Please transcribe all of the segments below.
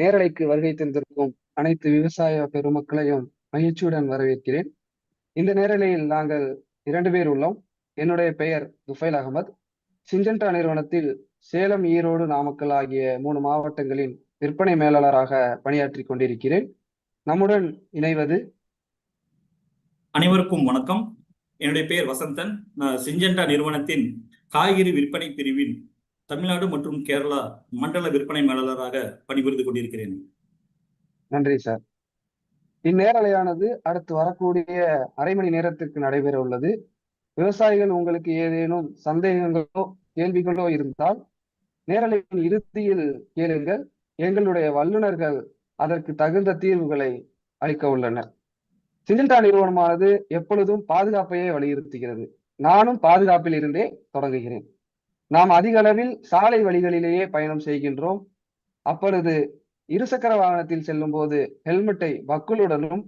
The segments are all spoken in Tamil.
நேரலைக்கு வருகை தந்திருக்கும் அனைத்து விவசாய பெருமக்களையும் மகிழ்ச்சியுடன் வரவேற்கிறேன். இந்த நேரலையில் நாங்கள் இரண்டு பேர் உள்ளோம். என்னுடைய பெயர் துஃபைல் அகமது. சிஞ்சன்டா நிறுவனத்தில் சேலம் ஈரோடு நாமக்கல் ஆகிய மூணு மாவட்டங்களின் விற்பனை மேலாளராக பணியாற்றி கொண்டிருக்கிறேன். நம்முடன் இணைவது அனைவருக்கும் வணக்கம். என்னுடைய பெயர் வசந்தன். நான் சிஞ்சண்டா நிறுவனத்தின் காய்கறி விற்பனை பிரிவின் தமிழ்நாடு மற்றும் கேரளா மண்டல விற்பனை மேலாளராக பணிபுரிந்து கொண்டிருக்கிறேன். நன்றி சார் இந்நேரலையானது அடுத்து வரக்கூடிய அரை மணி நேரத்திற்கு நடைபெற உள்ளது. விவசாயிகள் உங்களுக்கு ஏதேனும் சந்தேகங்களோ கேள்விகளோ இருந்தால் நேரலையின் இறுதியில் கேளுங்கள். எங்களுடைய வல்லுநர்கள் அதற்கு தகுந்த தீர்வுகளை அளிக்க உள்ளனர். சிஜிண்டா நிறுவனமானது எப்பொழுதும் பாதுகாப்பையே வலியுறுத்துகிறது. நானும் பாதுகாப்பில் இருந்தே தொடங்குகிறேன். நாம் அதிக அளவில் சாலை வழிகளிலேயே பயணம் செய்கின்றோம். அப்பொழுது இருசக்கர வாகனத்தில் செல்லும் போது ஹெல்மெட்டை பக்குளுடனும்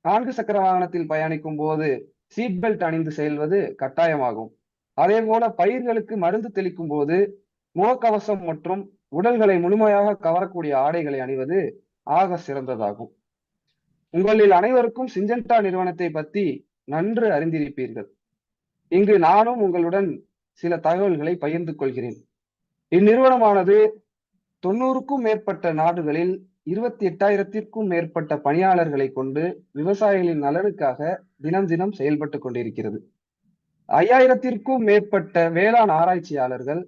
நான்கு சக்கர வாகனத்தில் பயணிக்கும் போது சீட் பெல்ட் அணிந்து செல்வது கட்டாயமாகும். அதே போல பயிர்களுக்கு மருந்து தெளிக்கும் போது முகக்கவசம் மற்றும் உடல்களை முழுமையாக கவரக்கூடிய ஆடைகளை அணிவது ஆக சிறந்ததாகும். உங்களில் அனைவருக்கும் சிஞ்சண்டா நிறுவனத்தை பத்தி நன்று அறிந்திருப்பீர்கள். இங்கு நானும் உங்களுடன் சில தகவல்களை பகிர்ந்து கொள்கிறேன். இந்நிறுவனமானது தொண்ணூறுக்கும் மேற்பட்ட நாடுகளில் இருபத்தி எட்டாயிரத்திற்கும் மேற்பட்ட பணியாளர்களை கொண்டு விவசாயிகளின் நலனுக்காக தினம் தினம் செயல்பட்டு கொண்டிருக்கிறது. ஐயாயிரத்திற்கும் மேற்பட்ட வேளாண் ஆராய்ச்சியாளர்கள்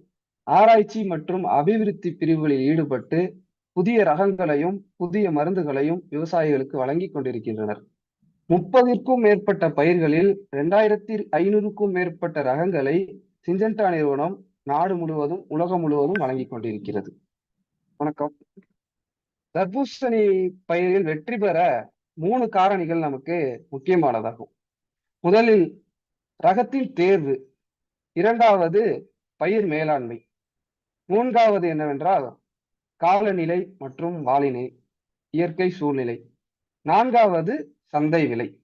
ஆராய்ச்சி மற்றும் அபிவிருத்தி பிரிவுகளில் ஈடுபட்டு புதிய ரகங்களையும் புதிய மருந்துகளையும் விவசாயிகளுக்கு வழங்கி கொண்டிருக்கின்றனர். முப்பதிற்கும் மேற்பட்ட பயிர்களில் இரண்டாயிரத்தி ஐநூறுக்கும் மேற்பட்ட ரகங்களை சிஞ்சண்டா நிறுவனம் நாடு முழுவதும் உலகம் முழுவதும் வழங்கி கொண்டிருக்கிறது. வணக்கம். தர்பூசணி பயிரில் வெற்றி பெற மூணு காரணிகள் நமக்கு முக்கியமானதாகும். முதலில் ரகத்தின் தேர்வு இரண்டாவது பயிர் மேலாண்மை மூன்றாவது என்னவென்றால் காலநிலை மற்றும் வானிலை இயற்கை சூழ்நிலை நான்காவது சந்தை விலை.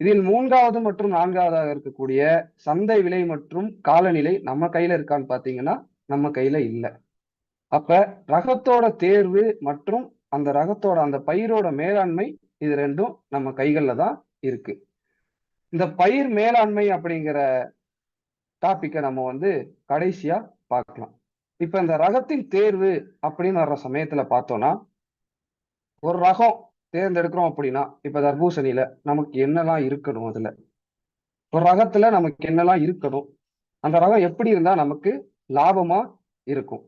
இதில் மூன்றாவது மற்றும் நான்காவதாக இருக்கக்கூடிய சந்தை விலை மற்றும் காலநிலை நம்ம கையில இருக்கான்னு பாத்தீங்கன்னா நம்ம கையில இல்லை. அப்ப ரகத்தோட தேர்வு மற்றும் அந்த ரகத்தோட அந்த பயிரோட மேலாண்மை இது ரெண்டும் நம்ம கைகள்ல தான் இருக்கு. இந்த பயிர் மேலாண்மை அப்படிங்கிற டாபிக்கை நம்ம வந்து கடைசியா பார்க்கலாம். இப்ப இந்த ரகத்தின் தேர்வு அப்படின்னு வர்ற சமயத்துல பார்த்தோம்னா ஒரு ரகம் தேர்ந்தெடுக்கிறோம் அப்படின்னா இப்ப தர்பூசணியில நமக்கு என்னெல்லாம் இருக்கணும் அதுல? ஒரு ரகத்துல நமக்கு என்னெல்லாம் இருக்கணும்? அந்த ரகம் எப்படி இருந்தா நமக்கு லாபமா இருக்கும்?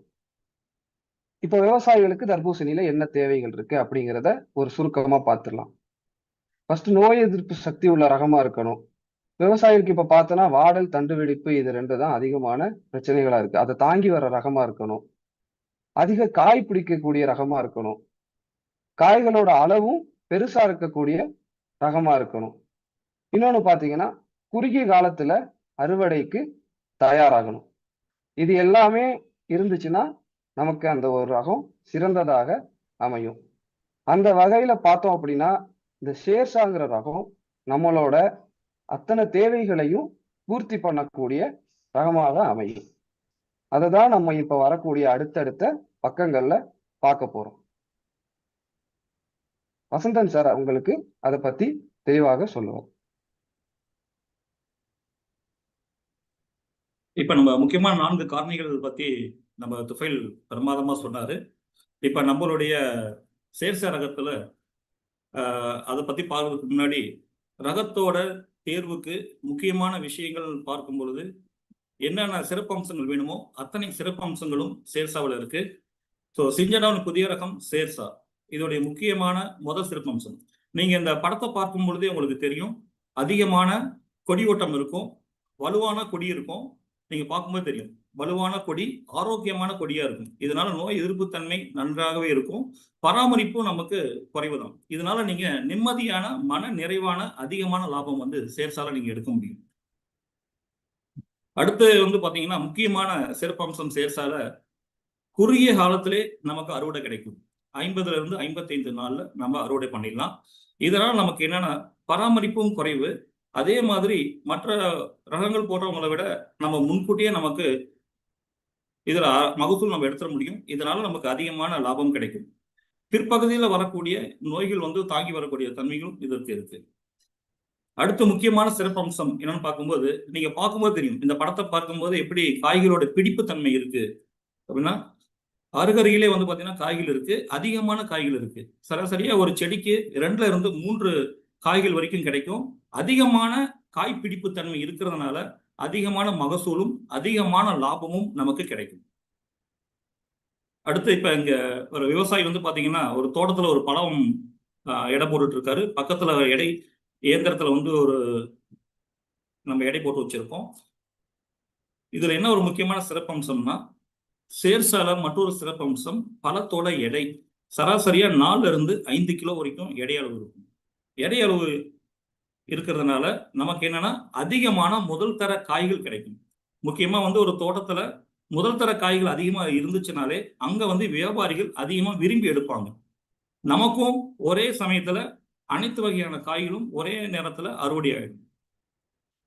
இப்ப விவசாயிகளுக்கு தர்பூசணியில என்ன தேவைகள் இருக்கு அப்படிங்கிறத ஒரு சுருக்கமா பார்த்துடலாம் ஃபர்ஸ்ட் நோய் எதிர்ப்பு சக்தி உள்ள ரகமா இருக்கணும். விவசாயிகளுக்கு இப்ப பார்த்தோன்னா வாடல் தண்டு வெடிப்பு இது ரெண்டு தான் அதிகமான பிரச்சனைகளா இருக்கு. அதை தாங்கி வர ரகமா இருக்கணும். அதிக காய் பிடிக்கக்கூடிய ரகமா இருக்கணும். காய்களோட அளவும் பெருசா இருக்கக்கூடிய ரகமா இருக்கணும். இன்னொன்னு பாத்தீங்கன்னா குறுகிய காலத்துல அறுவடைக்கு தயாராகணும். இது எல்லாமே இருந்துச்சுன்னா நமக்கு அந்த ஒரு ரகம் சிறந்ததாக அமையும். அந்த வகையில பார்த்தோம் அப்படின்னா இந்த ஷேர்ஷாங்கிற ரகம் நம்மளோட அத்தனை தேவைகளையும் பூர்த்தி பண்ணக்கூடிய ரகமாக அமையும். அதை தான் நம்ம இப்போ வரக்கூடிய அடுத்தடுத்த பக்கங்கள்ல பார்க்க போறோம். வசந்தன் சார் உங்களுக்கு அதை பத்தி தெளிவாக சொல்லுவார் இப்ப நம்ம முக்கியமான நான்கு காரணிகள் பத்தி நம்ம துஃபைல் பிரமாதமா சொன்னாரு. இப்ப நம்மளுடைய சேர்ச ரகத்துல அதை பத்தி பார்க்கறதுக்கு முன்னாடி ரகத்தோட தேர்வுக்கு முக்கியமான விஷயங்கள் பார்க்கும் பொழுது என்னென்ன சிறப்பம்சங்கள் வேணுமோ அத்தனை சிறப்பம்சங்களும் சேர்சாவில் இருக்கு. ஸோ சிஞ்சடாவின் புதிய ரகம் சேர்சா. இதோடைய முக்கியமான முதல் சிறப்பம்சம். நீங்க இந்த படத்தை பார்க்கும் பொழுதே உங்களுக்கு தெரியும் அதிகமான கொடி ஓட்டம் இருக்கும் வலுவான கொடி இருக்கும் நீங்க பார்க்கும்போது தெரியும். வலுவான கொடி ஆரோக்கியமான கொடியா இருக்கும். இதனால நோய் எதிர்ப்பு தன்மை நன்றாகவே இருக்கும். பராமரிப்பும் நமக்கு குறைவுதான். இதனால நீங்க நிம்மதியான மன நிறைவான அதிகமான லாபம் வந்து சேர்சால நீங்க எடுக்க முடியும். அடுத்து வந்து பாத்தீங்கன்னா முக்கியமான சிறப்பம்சம் சேர்சால குறுகிய காலத்திலே நமக்கு அறுவடை கிடைக்கும். ஐம்பதுல இருந்து ஐம்பத்தைந்து நாள்ல நம்ம அறுவடை பண்ணிடலாம். இதனால நமக்கு என்னன்னா பராமரிப்பும் குறைவு. அதே மாதிரி மற்ற ரகங்கள் போடுறவங்களை விட நம்ம முன்கூட்டியே நமக்கு இதுல மகசூல் நம்ம எடுத்துட முடியும். இதனால நமக்கு அதிகமான லாபம் கிடைக்கும். பிற்பகுதியில் வரக்கூடிய நோய்கள் வந்து தாங்கி வரக்கூடிய தன்மைகளும் இதற்கு இருக்கு. அடுத்த முக்கியமான சிறப்பம்சம் என்னன்னு பார்க்கும்போது நீங்க பார்க்கும்போது தெரியும். இந்த படத்தை பார்க்கும்போது எப்படி காய்களோட பிடிப்பு தன்மை இருக்கு அப்படின்னா அருகருகிலே வந்து பார்த்தீங்கன்னா காய்கள் இருக்கு. அதிகமான காய்கள் இருக்கு. சராசரியா ஒரு செடிக்கு ரெண்டுல இருந்து மூன்று காய்கள் வரைக்கும் கிடைக்கும். அதிகமான காய் பிடிப்பு தன்மை இருக்கிறதுனால அதிகமான மகசூலும் அதிகமான லாபமும் நமக்கு கிடைக்கும். அடுத்து இப்ப இங்க ஒரு விவசாயி வந்து பாத்தீங்கன்னா ஒரு தோட்டத்துல ஒரு பழம் ஆஹ், எடை போட்டுட்டு இருக்காரு பக்கத்துல எடை இயந்திரத்துல வந்து ஒரு நம்ம எடை போட்டு வச்சிருக்கோம். இதுல என்ன ஒரு முக்கியமான சிறப்பம்சம்னா சேர்சால மற்றொரு சிறப்பம்சம் பழத்தோட எடை. சராசரியா நாலுல இருந்து ஐந்து கிலோ வரைக்கும் எடை அளவு இருக்கும். எடை அளவு இருக்கிறதுனால நமக்கு என்னன்னா அதிகமான முதல் தர காய்கள் கிடைக்கும். முக்கியமா வந்து ஒரு தோட்டத்துல முதல் தர காய்கள் அதிகமா இருந்துச்சுனாலே அங்க வந்து வியாபாரிகள் அதிகமா விரும்பி எடுப்பாங்க. நமக்கும் ஒரே சமயத்துல அனைத்து வகையான காய்களும் ஒரே நேரத்துல அறுவடை ஆயிடும்.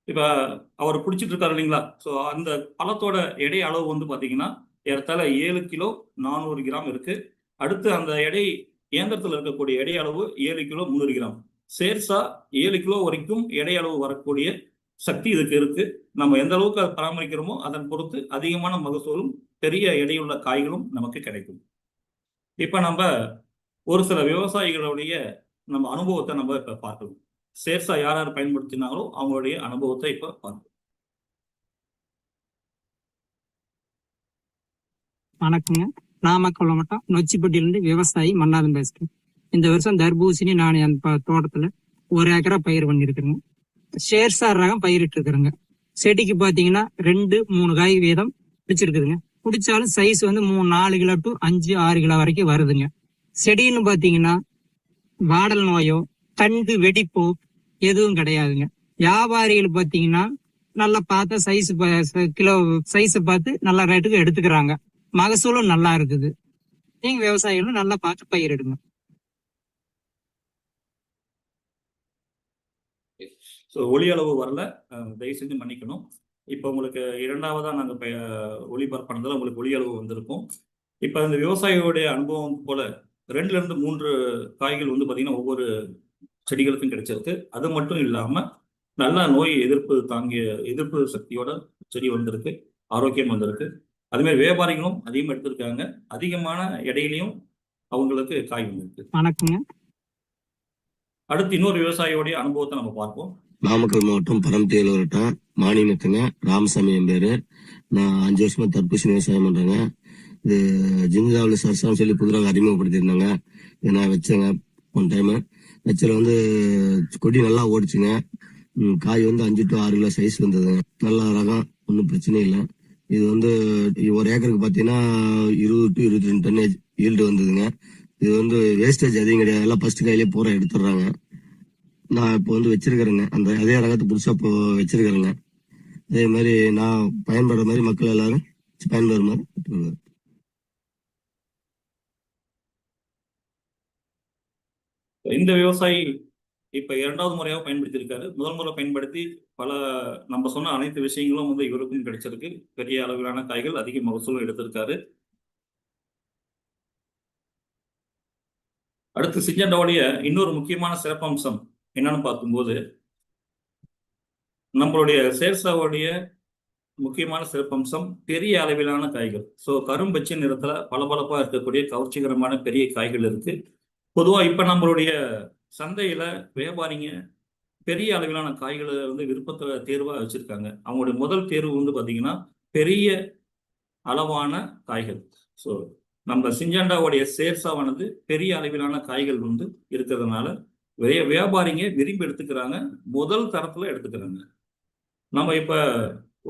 இப்ப அவர் பிடிச்சிட்டு இருக்காரு இல்லைங்களா? ஸோ அந்த பழத்தோட எடை அளவு வந்து பாத்தீங்கன்னா ஏறத்தாழ ஏழு கிலோ நானூறு கிராம் இருக்கு. அடுத்து அந்த எடை இயந்திரத்தில் இருக்கக்கூடிய எடை அளவு ஏழு கிலோ முந்நூறு கிராம். சேர்ஸா ஏழு கிலோ வரைக்கும் எடை அளவு வரக்கூடிய சக்தி இதுக்கு இருக்கு. நம்ம எந்த அளவுக்கு அதை பராமரிக்கிறோமோ அதன் பொறுத்து அதிகமான மகசூலும் பெரிய எடையுள்ள காய்களும் நமக்கு கிடைக்கும். இப்ப நம்ம ஒரு சில விவசாயிகளுடைய நம்ம அனுபவத்தை நம்ம இப்ப பார்க்கணும். சேர்ஸா யார் யார் பயன்படுத்தினாங்களோ அவங்களுடைய அனுபவத்தை இப்ப பார்க்கணும். வணக்கங்க. நாமக்கல் மாவட்டம் நொச்சிப்பட்டியிலிருந்து விவசாயி மன்னாதன் பேசுறேன் இந்த வருஷம் தர்பூசணி நான் என் தோட்டத்துல ஒரு ஏக்கரா பயிர் பண்ணிருக்கிறேங்க ஷேர்சார் ரகம் பயிரிட்டு இருக்கிறேங்க செடிக்கு பாத்தீங்கன்னா ரெண்டு மூணு காய் வீதம் பிடிச்சிருக்குதுங்க பிடிச்சாலும் சைஸ் வந்து மூணு நாலு கிலோ டு அஞ்சு ஆறு கிலோ வரைக்கும் வருதுங்க. செடின்னு பாத்தீங்கன்னா வாடல் நோயோ தண்டு வெடிப்போ எதுவும் கிடையாதுங்க. வியாபாரிகள் பாத்தீங்கன்னா நல்லா பார்த்த சைஸ் கிலோ சைஸை பார்த்து நல்ல ரேட்டுக்கு எடுத்துக்கிறாங்க. மகசூலும் நல்லா இருக்குது. நீங்க விவசாயிகளும் நல்லா பார்த்து பயிரிடுங்க. ஸோ ஒளி அளவு வரல. தயவு செஞ்சு மன்னிக்கணும். இப்போ உங்களுக்கு இரண்டாவதா நாங்கள் ப ஒளிபரப்பானதில் உங்களுக்கு ஒளி அளவு வந்திருக்கும். இப்போ இந்த விவசாயியோடைய அனுபவம் போல ரெண்டுல இருந்து மூன்று காய்கள் வந்து பார்த்தீங்கன்னா ஒவ்வொரு செடிகளுக்கும் கிடைச்சிருக்கு. அது மட்டும் இல்லாமல் நல்லா நோய் எதிர்ப்பு தாங்கிய எதிர்ப்பு சக்தியோட செடி வந்திருக்கு. ஆரோக்கியம் வந்திருக்கு. அதுமாதிரி வியாபாரிகளும் அதிகமாக எடுத்திருக்காங்க. அதிகமான எடையிலையும் அவங்களுக்கு காய் வந்திருக்கு. வணக்கங்க. அடுத்து இன்னொரு விவசாயியோடைய அனுபவத்தை நம்ம பார்ப்போம். நாமக்கல் மாவட்டம் பரமத்தியில் வரட்டும் மானியத்துங்க ராமசாமி என் பேரு நான் அஞ்சு வருஷமா தர்பூசணி விவசாயம் பண்றேங்க. இது ஜிஞ்சாவில் சரசான்னு சொல்லி புதுராக அறிமுகப்படுத்தியிருந்தாங்க. இதை நான் வச்சேங்க ஒன் டைம் வச்சல வந்து கொடி நல்லா ஓடிச்சுங்க. காய் வந்து அஞ்சு டு ஆறு கிலோ சைஸ் வந்ததுங்க. நல்ல ரகம் ஒன்றும் பிரச்சனை இல்லை. இது வந்து ஒரு ஏக்கருக்கு பார்த்தீங்கன்னா இருபது டு இருபத்தி ரெண்டு டன்னேஜ் ஈல்டு வந்ததுங்க. இது வந்து வேஸ்டேஜ் அதிகம் கிடையாது. எல்லாம் ஃபர்ஸ்ட் கையிலே பூரா எடுத்துடுறாங்க. நான் இப்போ வந்து வச்சிருக்கிறேங்க. அந்த அதே ரகத்தை புதுசா இப்போ வச்சிருக்கிறேங்க. அதே மாதிரி நான் பயன்படுற மாதிரி மக்கள் எல்லாரும் பயன்படுற மாதிரி இந்த விவசாயி இப்போ இரண்டாவது முறையாக பயன்படுத்தியிருக்காரு. முதல் முறை பயன்படுத்தி பல நம்ம சொன்ன அனைத்து விஷயங்களும் வந்து இவருக்கும் கிடைச்சிருக்கு. பெரிய அளவிலான காய்கள் அதிக மகசூலும் எடுத்திருக்காரு. அடுத்து சிஞ்சண்டாவுடைய இன்னொரு முக்கியமான சிறப்பம்சம் என்னன்னு பார்க்கும்போது நம்மளுடைய சேர்சாவுடைய முக்கியமான சிறப்பம்சம் பெரிய அளவிலான காய்கள். ஸோ கரும்பச்சை நிறத்தில் பளபளப்பாக இருக்கக்கூடிய கவர்ச்சிகரமான பெரிய காய்கள் இருக்கு. பொதுவாக இப்போ நம்மளுடைய சந்தையில வியாபாரிங்க பெரிய அளவிலான காய்களை வந்து விருப்பத்தை தேர்வா வச்சிருக்காங்க. அவங்களுடைய முதல் தேர்வு வந்து பாத்தீங்கன்னா பெரிய அளவான காய்கள். ஸோ நம்ம சிஞ்சாண்டாவுடைய சேர்ஸாவானது பெரிய அளவிலான காய்கள் வந்து இருக்கிறதுனால நிறைய வியாபாரிங்க விரும்பி எடுத்துக்கிறாங்க. முதல் தரத்துல எடுத்துக்கிறாங்க. நம்ம இப்ப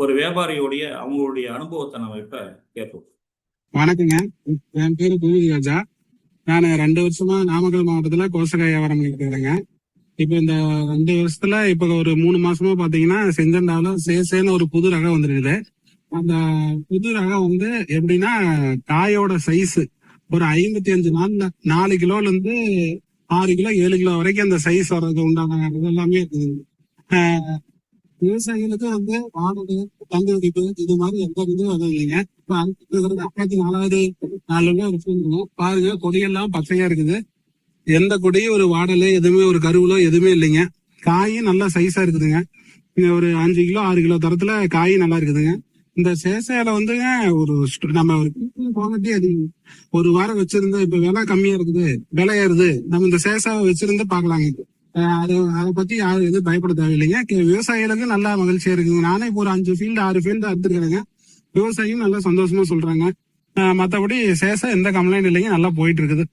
ஒரு வியாபாரியோடைய அவங்களுடைய அனுபவத்தை நம்ம இப்ப கேட்போம். வணக்கங்க. என் பேர் பூமிதி நான் ரெண்டு வருஷமா நாமக்கல் மாவட்டத்துல கோசக்காய் வியாபாரம் பண்ணிட்டு இருக்கிறேங்க இப்ப இந்த ரெண்டு வருஷத்துல இப்ப ஒரு மூணு மாசமா பாத்தீங்கன்னா செஞ்சண்டாவில சேசேன்னு ஒரு புது ரகம் வந்துருக்குது. அந்த புது ரகம் வந்து எப்படின்னா காயோட சைஸ் ஒரு ஐம்பத்தி அஞ்சு நாள்ல நாலு கிலோல இருந்து ஆறு கிலோ ஏழு கிலோ வரைக்கும் அந்த சைஸ் வர்றது உண்டான இது எல்லாமே இருக்குது. விவசாயிகளுக்கு வந்து வாடகை தங்க இது மாதிரி எந்த இதுவும் அதுவும் இல்லைங்க. நாற்பத்தி நாலாவது நாலுல இருக்குங்க பாருங்க கொடியெல்லாம் பச்சையா இருக்குது. எந்த கொடியும் ஒரு வாடலோ எதுவுமே ஒரு கருவிலோ எதுவுமே இல்லைங்க. காயும் நல்லா சைஸா இருக்குதுங்க. இங்க ஒரு அஞ்சு கிலோ ஆறு கிலோ தரத்துல காய் நல்லா இருக்குதுங்க. இந்த சேசையில வந்துங்க ஒரு நம்ம ஒரு குவாலிட்டி அதிகம் ஒரு வாரம் வச்சிருந்தா இப்ப விலை கம்மியா இருக்குது விலை ஏறுது நம்ம இந்த சேசாவை வச்சிருந்து பாக்கலாங்க அது அதை பத்தி யாரும் எதுவும் பயப்பட தேவையில்லைங்க. விவசாயிகளுக்கு நல்லா மகிழ்ச்சியா இருக்குங்க. நானே இப்போ ஒரு அஞ்சு ஃபீல்டு ஆறு ஃபீல்டு எடுத்துருக்கிறேங்க. விவசாயியும் நல்லா சந்தோஷமா சொல்றாங்க. மற்றபடி மத்தபடி எந்த கம்ப்ளைண்ட் இல்லைங்க நல்லா போயிட்டு இருக்குது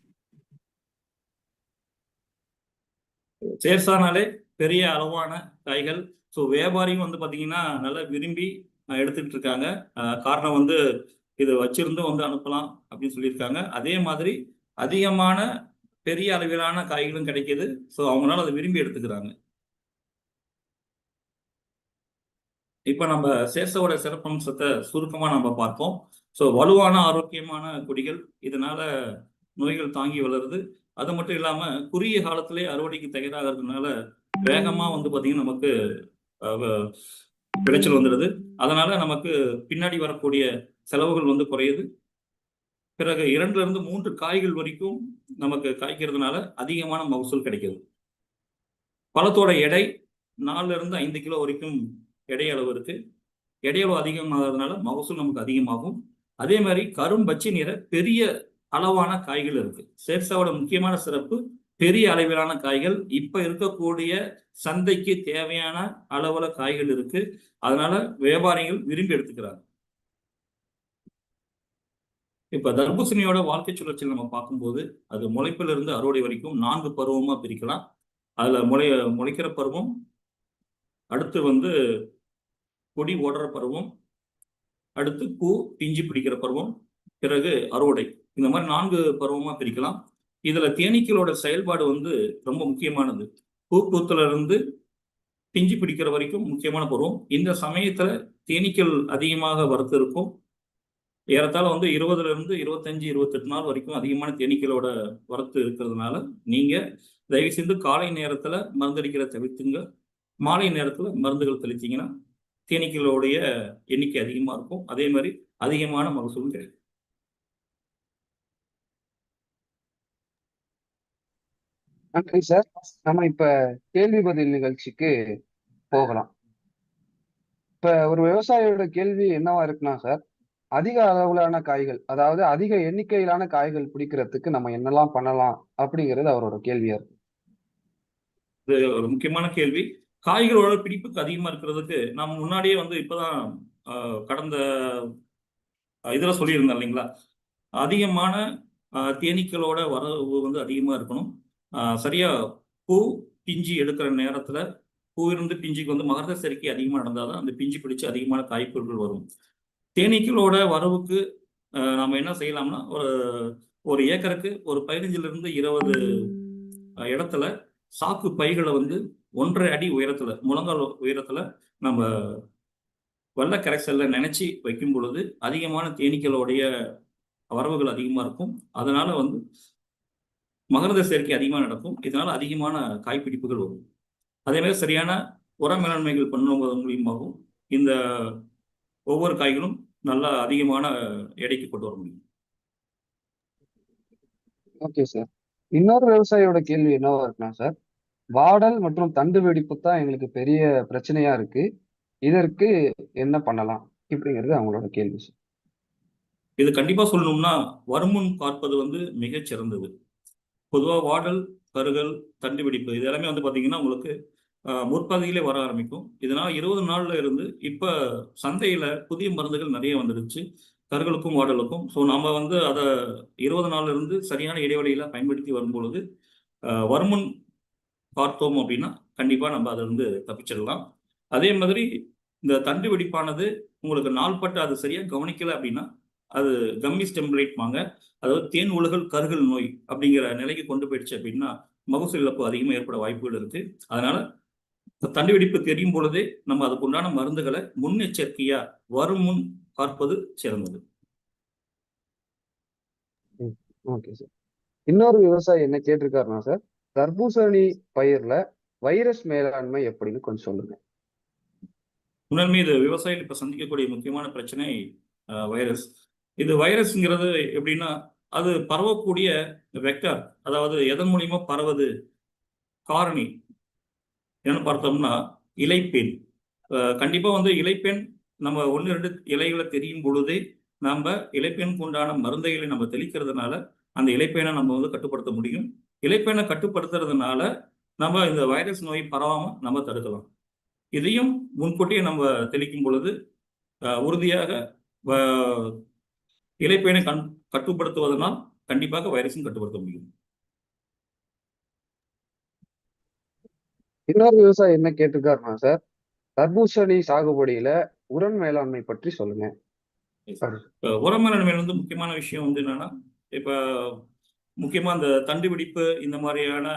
சேர்சானாலே பெரிய அளவான காய்கள். ஸோ வியாபாரியும் வந்து பார்த்தீங்கன்னா நல்லா விரும்பி அஹ், எடுத்துக்கிட்டு இருக்காங்க காரணம் வந்து இது வச்சிருந்தும் வந்து அனுப்பலாம் அப்படின்னு சொல்லியிருக்காங்க. அதே மாதிரி அதிகமான பெரிய அளவிலான காய்களும் கிடைக்குது. ஸோ அவங்களால அதை விரும்பி எடுத்துக்கிறாங்க. இப்போ நம்ம சேசோட சிறப்பம்சத்தை சுருக்கமாக நம்ம பார்ப்போம். ஸோ வலுவான ஆரோக்கியமான கொடிகள் இதனால நோய்கள் தாங்கி வளருது. அது மட்டும் இல்லாம குறுகிய காலத்திலே அறுவடைக்கு தயாராகிறதுனால வேகமா வந்து பாத்தீங்கன்னா நமக்கு விளைச்சல் வந்துடுது. அதனால நமக்கு பின்னாடி வரக்கூடிய செலவுகள் வந்து குறையுது. பிறகு இரண்டுல இருந்து மூன்று காய்கள் வரைக்கும் நமக்கு காய்க்கிறதுனால அதிகமான மகசூல் கிடைக்குது. பழத்தோட எடை நாலுல இருந்து ஐந்து கிலோ வரைக்கும் எடை அளவு இருக்கு. எடை அதிகமாகிறதுனால மகசூல் நமக்கு அதிகமாகும். அதே மாதிரி கரும்பச்சை நிற பெரிய அளவான காய்கள் இருக்கு. சேர்சாவோட முக்கியமான சிறப்பு பெரிய அளவிலான காய்கள். இப்ப இருக்கக்கூடிய சந்தைக்கு தேவையான அளவுல காய்கள் இருக்கு. அதனால வியாபாரிகள் விரும்பி எடுத்துக்கிறாங்க. இப்ப தர்பூசணியோட வாழ்க்கை சுழற்சியில் நம்ம பார்க்கும்போது அது முளைப்பிலிருந்து அறுவடை வரைக்கும் நான்கு பருவமா பிரிக்கலாம். அதுல முளை முளைக்கிற பருவம் அடுத்து வந்து கொடி ஓடுற பருவம் அடுத்து பூ பிஞ்சு பிடிக்கிற பருவம் பிறகு அறுவடை. இந்த மாதிரி நான்கு பருவமாக பிரிக்கலாம். இதில் தேனீக்களோட செயல்பாடு வந்து ரொம்ப முக்கியமானது. பூ பூத்துல இருந்து பிஞ்சு பிடிக்கிற வரைக்கும் முக்கியமான பருவம். இந்த சமயத்தில் தேனீக்கள் அதிகமாக வரத்து இருக்கும். ஏறத்தாழ வந்து இருபதுல இருந்து இருபத்தஞ்சு இருபத்தெட்டு நாள் வரைக்கும் அதிகமான தேனீக்களோட வரத்து இருக்கிறதுனால நீங்க தயவு செய்து காலை நேரத்துல மருந்தடிக்கிற தவிர்த்துங்க. மாலை நேரத்துல மருந்துகள் தெளித்தீங்கன்னா தேனீக்களுடைய எண்ணிக்கை அதிகமா இருக்கும். அதே மாதிரி அதிகமான மகசூலும் கிடைக்கும். நன்றி சார். நம்ம இப்ப கேள்வி பதில் நிகழ்ச்சிக்கு போகலாம். இப்ப ஒரு விவசாயியோட கேள்வி என்னவா இருக்குன்னா சார் அதிக அளவிலான காய்கள் அதாவது அதிக எண்ணிக்கையிலான காய்கள் பிடிக்கிறதுக்கு நம்ம என்னெல்லாம் பண்ணலாம் அப்படிங்கிறது அவரோட கேள்வியா இருக்கு. இது ஒரு முக்கியமான கேள்வி. காய்களோட பிடிப்புக்கு அதிகமா இருக்கிறதுக்கு நம்ம முன்னாடியே வந்து இப்பதான் கடந்த இதில் இதுல சொல்லியிருந்தேன் இல்லைங்களா? அதிகமான தேனீக்களோட வரவு வந்து அதிகமா இருக்கணும். சரியாக சரியா பூ பிஞ்சு எடுக்கிற நேரத்துல பூ இருந்து பிஞ்சுக்கு வந்து மகரந்த சேர்க்கை அதிகமா நடந்தாதான் அந்த பிஞ்சு பிடிச்சு அதிகமான காய்ப்பொருட்கள் வரும். தேனீக்களோட வரவுக்கு நம்ம நாம என்ன செய்யலாம்னா ஒரு ஒரு ஏக்கருக்கு ஒரு பதினஞ்சுல இருந்து இருபது இடத்துல சாக்கு பைகளை வந்து ஒன்றரை அடி உயரத்துல முழங்கால் உயரத்துல நம்ம வெள்ளை கரைசல்ல நினைச்சு வைக்கும் பொழுது அதிகமான தேனீக்களுடைய வரவுகள் அதிகமா இருக்கும். அதனால வந்து மகரந்த சேர்க்கை அதிகமாக நடக்கும். இதனால அதிகமான காய்பிடிப்புகள் வரும். அதே மாதிரி சரியான உர மேலாண்மைகள் பண்ணுவது மூலியமாகவும் இந்த ஒவ்வொரு காய்களும் நல்லா அதிகமான எடைக்கு கொண்டு வர முடியும். ஓகே சார் இன்னொரு விவசாயியோட கேள்வி என்னவா இருக்கலாம் சார் வாடல் மற்றும் தண்டு வெடிப்பு தான் எங்களுக்கு பெரிய பிரச்சனையா இருக்கு. இதற்கு என்ன பண்ணலாம் இப்படிங்கிறது அவங்களோட கேள்வி இது கண்டிப்பா சொல்லணும்னா வருமுன் பார்ப்பது வந்து மிகச் சிறந்தது. பொதுவா வாடல் கருகல் தண்டு வெடிப்பு இது எல்லாமே வந்து பாத்தீங்கன்னா உங்களுக்கு முற்பகுதியிலே வர ஆரம்பிக்கும். இதனால் இருபது நாள்ல இருந்து இப்போ சந்தையில் புதிய மருந்துகள் நிறைய வந்துடுச்சு. கருகளுக்கும் வாடலுக்கும். ஸோ நம்ம வந்து அதை இருபது நாள்ல இருந்து சரியான இடைவெளியில் பயன்படுத்தி வரும்பொழுது வருமுன் பார்த்தோம் அப்படின்னா கண்டிப்பா நம்ம அதை வந்து தப்பிச்சிடலாம். அதே மாதிரி இந்த தண்டு வெடிப்பானது உங்களுக்கு நாள்பட்டு அது சரியா கவனிக்கலை அப்படின்னா அது கம்மி ஸ்டெம்லேட் வாங்க. அதாவது தேன் உலகல் கருகல் நோய் அப்படிங்கிற நிலைக்கு கொண்டு போயிடுச்சு அப்படின்னா மகசூல் இழப்பு அதிகமாக ஏற்பட வாய்ப்புகள் இருக்கு. அதனால தண்டு வெடிப்பு தெரியும் பொழுதே நம்ம அதுக்கு உண்டான மருந்துகளை முன்னெச்சரிக்கையா வரும் முன் பார்ப்பது சிறந்தது. Okay sir. இன்னொரு விவசாயி என்ன கேட்டிருக்காருனா சார் தர்பூசணி பயிர்ல வைரஸ் மேலாண்மை எப்படின்னு கொஞ்சம் சொல்லுங்க. உண்மையிலுமே இது விவசாயிகள் இப்போ சந்திக்கக்கூடிய முக்கியமான பிரச்சனை வைரஸ். இது வைரஸ்ங்கிறது எப்படின்னா அது பரவக்கூடிய வெக்டர் அதாவது எதன் மூலியமா பரவது? காரணி. என்ன பார்த்தோம்னா இலைப்பெண். அஹ், கண்டிப்பா வந்து இலைப்பெண் நம்ம ஒன்று ரெண்டு இலைகளை தெரியும் பொழுதே நம்ம இலைப்பெண்ணுக்கு உண்டான மருந்தைகளை நம்ம தெளிக்கிறதுனால அந்த இலைப்பெண்ணை நம்ம வந்து கட்டுப்படுத்த முடியும். இலைப்பெண்ணை கட்டுப்படுத்துறதுனால நம்ம இந்த வைரஸ் நோய் பரவாம நம்ம தடுக்கலாம். இதையும் முன்கூட்டியே நம்ம தெளிக்கும் பொழுது உறுதியாக இலைப்பெண்ணை கண் கட்டுப்படுத்துவதனால் கண்டிப்பாக வைரஸும் கட்டுப்படுத்த முடியும். இன்னொரு விவசாயி என்ன கேட்டிருக்காருன்னா சார் தர்பூசணி சாகுபடியில உரம் மேலாண்மை பற்றி சொல்லுங்க. இப்போ உர மேலாண்மை வந்து முக்கியமான விஷயம் வந்து என்னன்னா இப்போ முக்கியமாக அந்த தண்டு வெடிப்பு இந்த மாதிரியான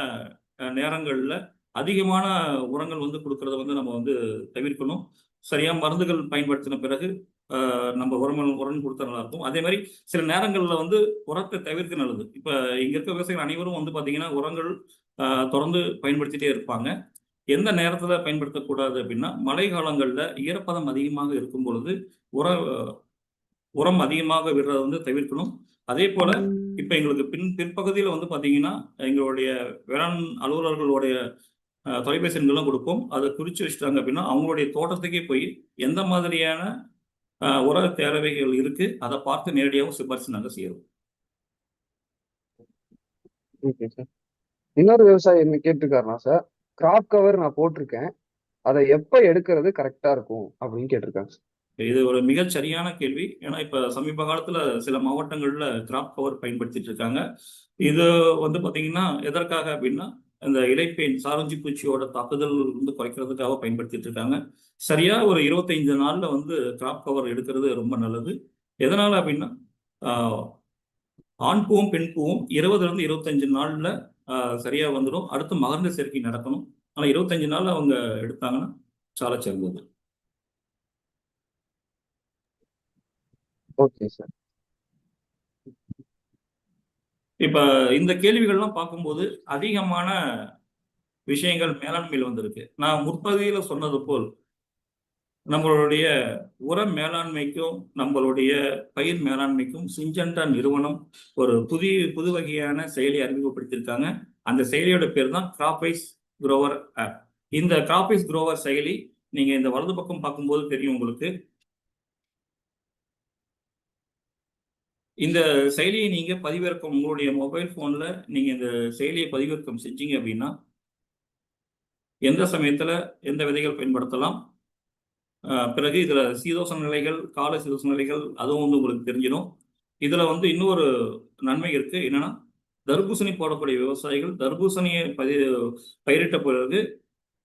நேரங்களில் அதிகமான உரங்கள் வந்து கொடுக்கறத வந்து நம்ம வந்து தவிர்க்கணும். சரியாக மருந்துகள் பயன்படுத்தின பிறகு நம்ம உரம் உரம் கொடுத்தா நல்லா இருக்கும். அதே மாதிரி சில நேரங்களில் வந்து உரத்தை தவிர்க்க நல்லது. இப்போ இங்கே இருக்க விவசாயிகள் அனைவரும் வந்து பார்த்தீங்கன்னா உரங்கள் தொடர்ந்து பயன்படுத்திட்டே இருப்பாங்க. எந்த நேரத்தில் பயன்படுத்தக்கூடாது அப்படின்னா மழை காலங்களில் ஈரப்பதம் அதிகமாக இருக்கும் பொழுது உர உரம் அதிகமாக விடுறத வந்து தவிர்க்கணும். அதே போல் இப்ப எங்களுக்கு பின் பிற்பகுதியில் வந்து பாத்தீங்கன்னா எங்களுடைய வேளாண் அலுவலர்களுடைய தொலைபேசி எண்கள்லாம் கொடுப்போம் அதை குறிச்சு வச்சுட்டாங்க அப்படின்னா அவங்களுடைய தோட்டத்துக்கே போய் எந்த மாதிரியான உர தேவைகள் இருக்கு அதை பார்த்து நேரடியாகவும் சிபாரிசு நாங்கள் செய்யறோம். Okay sir. இன்னொரு விவசாயி என்ன கேட்டிருக்காருன்னா சார் கிராப் கவர் நான் போட்டிருக்கேன். அதை எப்ப எடுக்கிறது கரெக்டா இருக்கும் அப்படின்னு கேட்டிருக்காங்க சார். இது ஒரு மிகச் சரியான கேள்வி. ஏன்னா இப்ப சமீப காலத்துல சில மாவட்டங்கள்ல கிராப் கவர் பயன்படுத்திட்டு இருக்காங்க. இது வந்து பாத்தீங்கன்னா எதற்காக அப்படின்னா இந்த இலைப்பேன் சாரஞ்சி பூச்சியோட தாக்குதல் வந்து குறைக்கிறதுக்காக பயன்படுத்திட்டு இருக்காங்க. சரியா ஒரு இருபத்தைந்து நாள்ல வந்து கிராப் கவர் எடுக்கிறது ரொம்ப நல்லது. எதனால அப்படின்னா ஆண் பூவும் பெண் பூவும் இருபதுல இருந்து இருபத்தஞ்சு நாள்ல சரியா வந்துடும். அடுத்து மகர்ந்த சேர்க்கை நடக்கணும். ஆனா இருபத்தஞ்சு நாள்ல அவங்க எடுத்தாங்கன்னா சாலை சிறந்தது ஓகே சார் இப்ப இந்த கேள்விகள்லாம் பார்க்கும்போது அதிகமான விஷயங்கள் மேலாண்மையில் வந்திருக்கு. நான் முற்பகுதியில சொன்னது போல் நம்மளுடைய உர மேலாண்மைக்கும் நம்மளுடைய பயிர் மேலாண்மைக்கும் சிஞ்சண்டா நிறுவனம் ஒரு புதிய புது வகையான செயலியை அறிமுகப்படுத்தியிருக்காங்க. அந்த செயலியோட பேர் தான் கிராப்வைஸ் குரோவர் ஆப் இந்த கிராப்வைஸ் குரோவர் செயலி நீங்க இந்த வலது பக்கம் பார்க்கும்போது தெரியும் உங்களுக்கு. இந்த செயலியை நீங்க பதிவிறக்கம் உங்களுடைய மொபைல் போன்ல நீங்க இந்த செயலியை பதிவிறக்கம் செஞ்சீங்க அப்படின்னா எந்த சமயத்துல எந்த விதைகள் பயன்படுத்தலாம்? பிறகு இதுல சீதோசன நிலைகள் கால சீதோசன நிலைகள் அதுவும் வந்து உங்களுக்கு தெரிஞ்சிடும். இதுல வந்து இன்னொரு நன்மை இருக்கு. என்னன்னா தர்பூசணி போடக்கூடிய விவசாயிகள் தர்பூசணியை பதி பயிரிட்ட பிறகு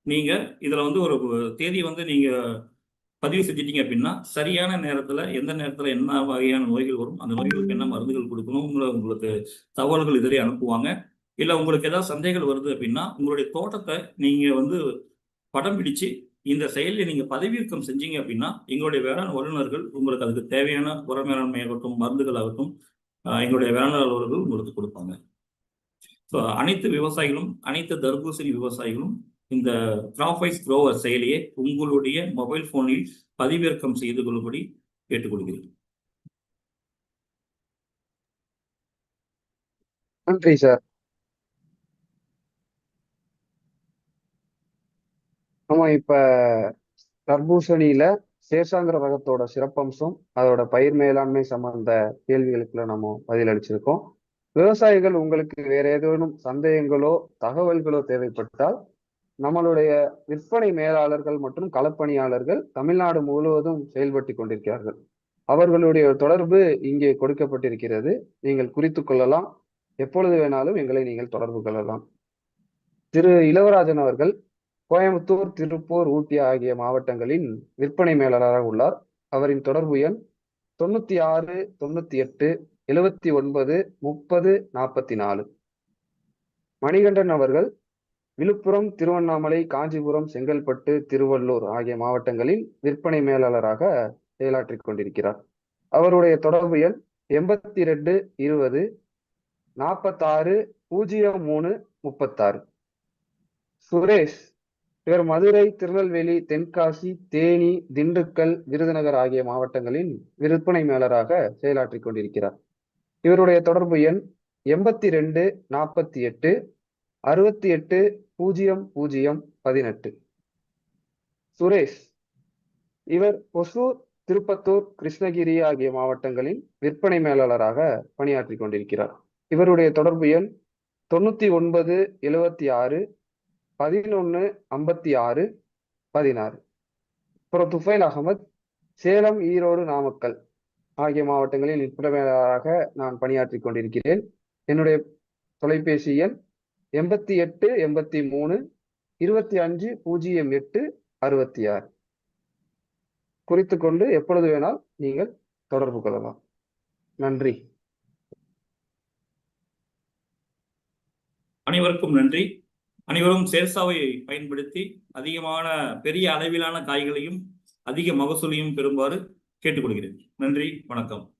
நீங்க இதுல வந்து ஒரு தேதி வந்து நீங்க பதிவு செஞ்சிட்டீங்க அப்படின்னா சரியான நேரத்துல எந்த நேரத்துல என்ன வகையான நோய்கள் வரும் அந்த நோய்களுக்கு என்ன மருந்துகள் கொடுக்கணும் உங்களை உங்களுக்கு தகவல்கள் இதிலே அனுப்புவாங்க. இல்ல உங்களுக்கு ஏதாவது சந்தேகங்கள் வருது அப்படின்னா உங்களுடைய தோட்டத்தை நீங்க வந்து படம் பிடிச்சு இந்த செயலில் நீங்க பதிவிறக்கம் செஞ்சீங்க அப்படின்னா எங்களுடைய வேளாண் வல்லுநர்கள் உங்களுக்கு அதுக்கு தேவையான உர மேலாண்மை ஆகட்டும் மருந்துகள் ஆகட்டும் எங்களுடைய வேளாண் அலுவலர்கள் உங்களுக்கு கொடுப்பாங்க. ஸோ அனைத்து விவசாயிகளும் அனைத்து தர்பூசணி விவசாயிகளும் இந்த கிராஃபைஸ் க்ரோவர் செயலியை உங்களுடைய மொபைல் போனில் பதிவிறக்கம் செய்து கொள்ளும்படி கேட்டுக்கொள்கிறேன். நன்றி சார் ஆமா இப்ப தர்பூசணியில சேஷாங்கிற ரகத்தோட சிறப்பம்சம் அதோட பயிர் மேலாண்மை சம்பந்த கேள்விகளுக்குள்ள நம்ம பதிலளிச்சிருக்கோம் விவசாயிகள் உங்களுக்கு வேற ஏதேனும் சந்தேகங்களோ தகவல்களோ தேவைப்பட்டால் நம்மளுடைய விற்பனை மேலாளர்கள் மற்றும் களப்பணியாளர்கள் தமிழ்நாடு முழுவதும் செயல்பட்டு கொண்டிருக்கிறார்கள். அவர்களுடைய தொடர்பு இங்கே கொடுக்கப்பட்டிருக்கிறது. நீங்கள் குறித்து கொள்ளலாம். எப்பொழுது வேணாலும் எங்களை நீங்கள் தொடர்பு கொள்ளலாம். திரு இளவராஜன் அவர்கள் கோயம்புத்தூர் திருப்பூர் ஊட்டி ஆகிய மாவட்டங்களின் விற்பனை மேலாளராக உள்ளார். அவரின் தொடர்பு எண் தொண்ணூத்தி ஆறு தொண்ணூத்தி எட்டு எழுவத்தி ஒன்பது முப்பது நாற்பத்தி நாலு. மணிகண்டன் அவர்கள் விழுப்புரம் திருவண்ணாமலை காஞ்சிபுரம் செங்கல்பட்டு திருவள்ளூர் ஆகிய மாவட்டங்களில் விற்பனை மேலாளராக செயலாற்றிக் கொண்டிருக்கிறார். அவருடைய தொடர்பு எண் எண்பத்தி ரெண்டு இருபது நாற்பத்தாறு பூஜ்ஜியம் மூணு முப்பத்தாறு. சுரேஷ் இவர் மதுரை திருநெல்வேலி தென்காசி தேனி திண்டுக்கல் விருதுநகர் ஆகிய மாவட்டங்களில் விற்பனை மேலராக செயலாற்றிக் கொண்டிருக்கிறார். இவருடைய தொடர்பு எண் எண்பத்தி ரெண்டு நாற்பத்தி எட்டு அறுபத்தி எட்டு பூஜ்ஜியம் பூஜ்ஜியம் பதினெட்டு. சுரேஷ் இவர் ஒசூர் திருப்பத்தூர் கிருஷ்ணகிரி ஆகிய மாவட்டங்களில் விற்பனை மேலாளராக பணியாற்றிக் கொண்டிருக்கிறார். இவருடைய தொடர்பு எண் தொண்ணூத்தி ஒன்பது எழுவத்தி ஆறு பதினொன்று ஐம்பத்தி ஆறு பதினாறு. அப்புறம் துஃபைல் அகமது சேலம் ஈரோடு நாமக்கல் ஆகிய மாவட்டங்களில் விற்பனை மேலாளராக நான் பணியாற்றி கொண்டிருக்கிறேன். என்னுடைய தொலைபேசி எண் எண்பத்தி எட்டு எண்பத்தி மூணு இருபத்தி அஞ்சு பூஜ்ஜியம் எட்டு அறுபத்தி ஆறு. குறித்து கொண்டு எப்பொழுது வேணால் நீங்கள் தொடர்பு கொள்ளலாம். நன்றி. அனைவருக்கும் நன்றி. அனைவரும் சேர்சாவை பயன்படுத்தி அதிகமான பெரிய அளவிலான காய்களையும் அதிக மகசூலையும் பெறுமாறு கேட்டுக்கொள்கிறேன். நன்றி வணக்கம்.